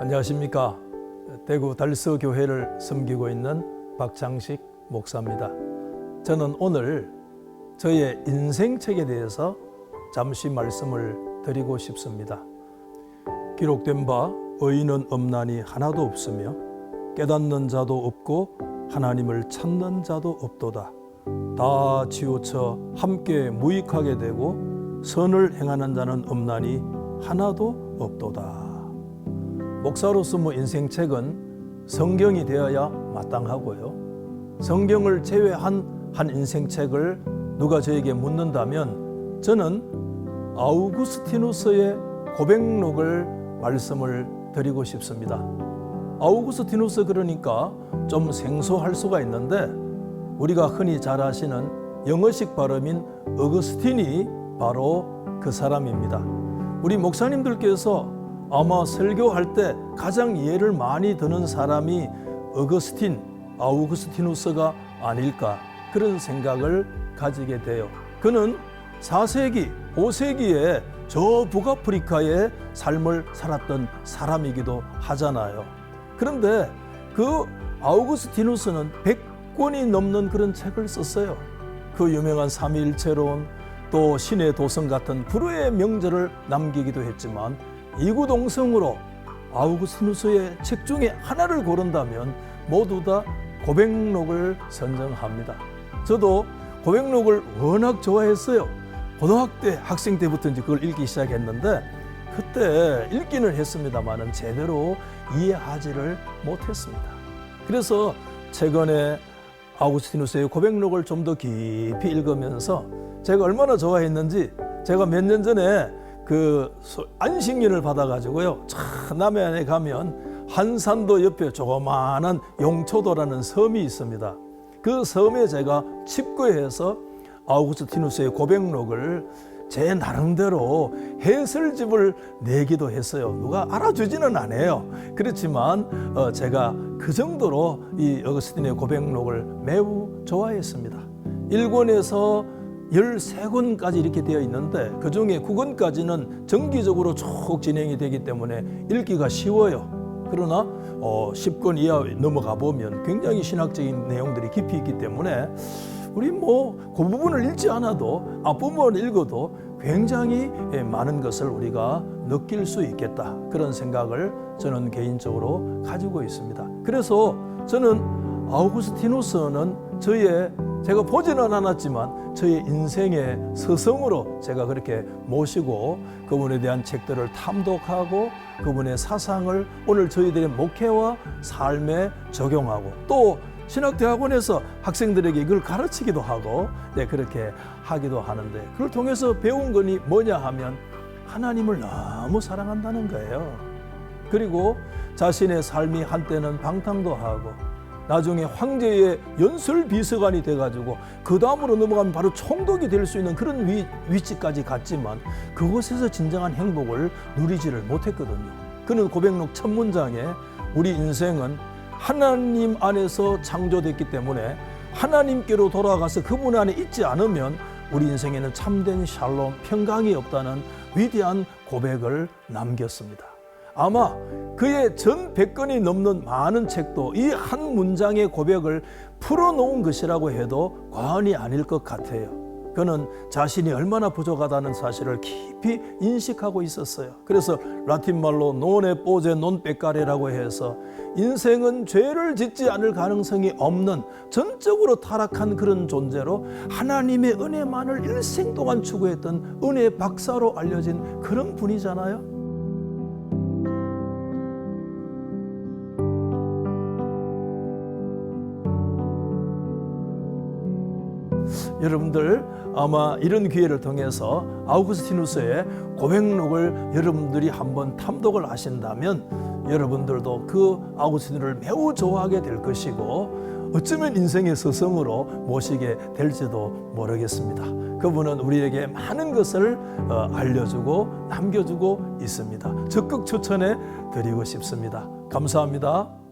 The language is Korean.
안녕하십니까. 대구 달서 교회를 섬기고 있는 박창식 목사입니다. 저는 오늘 저의 인생책에 대해서 잠시 말씀을 드리고 싶습니다. 기록된 바 의인은 없나니 하나도 없으며 깨닫는 자도 없고 하나님을 찾는 자도 없도다. 다 치우쳐 함께 무익하게 되고 선을 행하는 자는 없나니 하나도 없도다. 목사로서 뭐 인생책은 성경이 되어야 마땅하고요. 성경을 제외한 한 인생책을 누가 저에게 묻는다면 저는 아우구스티누스의 고백록을 말씀을 드리고 싶습니다. 아우구스티누스 그러니까 좀 생소할 수가 있는데 우리가 흔히 잘 아시는 영어식 발음인 어거스틴이 바로 그 사람입니다. 우리 목사님들께서 아마 설교할 때 가장 예를 많이 드는 사람이 어거스틴, 아우구스티누스가 아닐까 그런 생각을 가지게 돼요. 그는 4세기, 5세기에 저 북아프리카의 삶을 살았던 사람이기도 하잖아요. 그런데 그 아우구스티누스는 100권이 넘는 그런 책을 썼어요. 그 유명한 삼위일체론 또 신의 도성 같은 불후의 명절을 남기기도 했지만 이구동성으로 아우구스티누스의 책 중에 하나를 고른다면 모두 다 고백록을 선정합니다. 저도 고백록을 워낙 좋아했어요. 고등학교 때 학생 때부터 이제 그걸 읽기 시작했는데 그때 읽기는 했습니다만은 제대로 이해하지를 못했습니다. 그래서 최근에 아우구스티누스의 고백록을 좀 더 깊이 읽으면서 제가 얼마나 좋아했는지 제가 몇 년 전에 그 안식년을 받아가지고요. 참 남해안에 가면 한산도 옆에 조그마한 용초도라는 섬이 있습니다. 그 섬에 제가 칩거해서 아우구스티누스의 고백록을 제 나름대로 해설집을 내기도 했어요. 누가 알아주지는 않아요. 그렇지만 어, 제가 그 정도로 이 어거스틴의 고백록을 매우 좋아했습니다. 1권에서 13권까지 이렇게 되어 있는데 그 중에 9권까지는 정기적으로 쭉 진행이 되기 때문에 읽기가 쉬워요. 그러나 어, 10권 이하 넘어가 보면 굉장히 신학적인 내용들이 깊이 있기 때문에 우리 뭐 그 부분을 읽지 않아도 앞부분을 읽어도 굉장히 예, 많은 것을 우리가 느낄 수 있겠다 그런 생각을 저는 개인적으로 가지고 있습니다. 그래서 저는 아우구스티누스는 저의 제가 보지는 않았지만 저의 인생의 스승으로 제가 그렇게 모시고 그분에 대한 책들을 탐독하고 그분의 사상을 오늘 저희들의 목회와 삶에 적용하고 또 신학대학원에서 학생들에게 이걸 가르치기도 하고 네, 그렇게 하기도 하는데 그걸 통해서 배운 거니 뭐냐 하면 하나님을 너무 사랑한다는 거예요. 그리고 자신의 삶이 한때는 방탕도 하고 나중에 황제의 연설 비서관이 돼가지고 그 다음으로 넘어가면 바로 총독이 될 수 있는 그런 위, 위치까지 갔지만 그곳에서 진정한 행복을 누리지를 못했거든요. 그는 고백록 첫 문장에 우리 인생은 하나님 안에서 창조됐기 때문에 하나님께로 돌아가서 그분 안에 있지 않으면 우리 인생에는 참된 샬롬, 평강이 없다는 위대한 고백을 남겼습니다. 아마 그의 전 100권이 넘는 많은 책도 이 한 문장의 고백을 풀어놓은 것이라고 해도 과언이 아닐 것 같아요. 그는 자신이 얼마나 부족하다는 사실을 깊이 인식하고 있었어요. 그래서 라틴 말로 논에 뽀제 논 빼까레라고 해서 인생은 죄를 짓지 않을 가능성이 없는 전적으로 타락한 그런 존재로 하나님의 은혜만을 일생 동안 추구했던 은혜 박사로 알려진 그런 분이잖아요. 여러분들 아마 이런 기회를 통해서 아우구스티누스의 고백록을 여러분들이 한번 탐독을 하신다면 여러분들도 그 아우구스티누를 매우 좋아하게 될 것이고 어쩌면 인생의 스승으로 모시게 될지도 모르겠습니다. 그분은 우리에게 많은 것을 어, 알려주고 남겨주고 있습니다. 적극 추천해 드리고 싶습니다. 감사합니다.